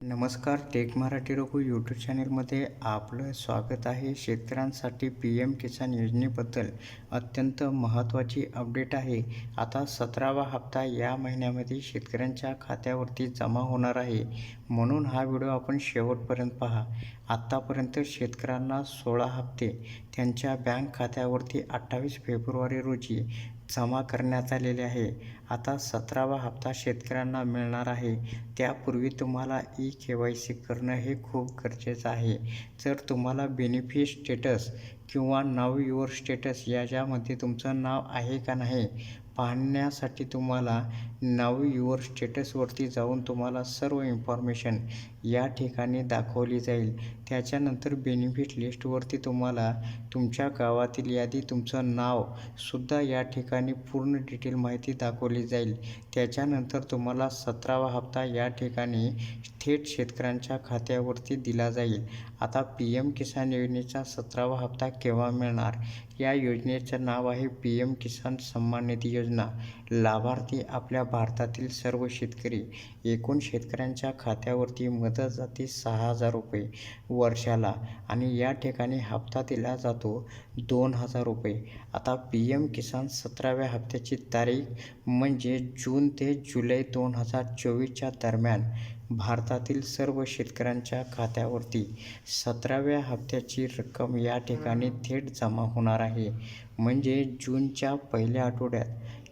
नमस्कार tech Marathi Raghu YouTube चॅनेलमध्ये आपलं स्वागत आहे. शेतकऱ्यांसाठी पी एम किसान योजनेबद्दल अत्यंत महत्त्वाची अपडेट आहे. आता सतरावा हप्ता या महिन्यामध्ये शेतकऱ्यांच्या खात्यावरती जमा होणार आहे. म्हणून हा व्हिडिओ आपण शेवटपर्यंत पहा. आत्तापर्यंत शेतकऱ्यांना सोळा हप्ते त्यांच्या बँक खात्यावरती अठ्ठावीस फेब्रुवारी रोजी जमा करण्यात आलेले आहे. आता सतरावा हप्ता शेतकऱ्यांना मिळणार आहे. त्यापूर्वी तुम्हाला ई के वाय सी करणं हे खूप गरजेचं आहे. जर तुम्हाला बेनिफिट स्टेटस किंवा नाव युअर स्टेटस याच्यामध्ये तुमचं नाव आहे का नाही? पाहण्यासाठी तुम्हाला नाव युअर स्टेटसवरती जाऊन तुम्हाला सर्व इन्फॉर्मेशन या ठिकाणी दाखवली जाईल. त्याच्यानंतर बेनिफिट लिस्टवरती तुम्हाला तुमच्या गावातील यादी तुमचं नावसुद्धा या ठिकाणी पूर्ण डिटेल माहिती दाखवली जाईल. त्याच्यानंतर तुम्हाला सतरावा हप्ता या ठिकाणी थेट शेतकऱ्यांच्या खात्यावरती दिला जाईल. आता पी एम किसान योजनेचा सतरावा हप्ता केव्हा मिळणार? या योजनेचं नाव आहे पी एम किसान सन्मान निधी योजना. लाभार्थी आपल्या भारतातील सर्व शेतकरी एकूण शेतकऱ्यांच्या खात्यावरती मदत जाते सहा हजार रुपये वर्षाला आणि या ठिकाणी हप्ता दिला जातो दोन हजार रुपये. आता पी एम किसान सतराव्या हप्त्याची तारीख म्हणजे जून ते जुलै दोन हजार चोवीसच्या दरम्यान भारतातील सर्व शेतकऱ्यांच्या खात्यावरती सतराव्या हप्त्याची रक्कम या ठिकाणी थेट जमा होणार आहे. म्हणजे जूनच्या पहिल्या आठवड्यात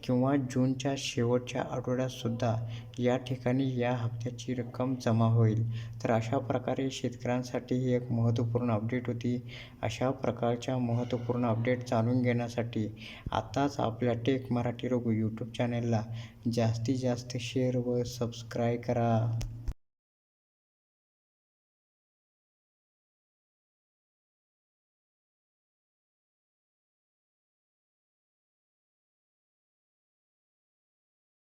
किंवा जूनच्या शेवटच्या आठवड्यातसुद्धा या ठिकाणी या हप्त्याची रक्कम जमा होईल. तर अशा प्रकारे शेतकऱ्यांसाठी ही एक महत्त्वपूर्ण अपडेट होती. अशा प्रकारच्या महत्त्वपूर्ण अपडेट जाणून घेण्यासाठी आत्ताच आपल्या टेक मराठी रोग यूट्यूब चॅनलला जास्तीत जास्त शेअर व सबस्क्राईब करा.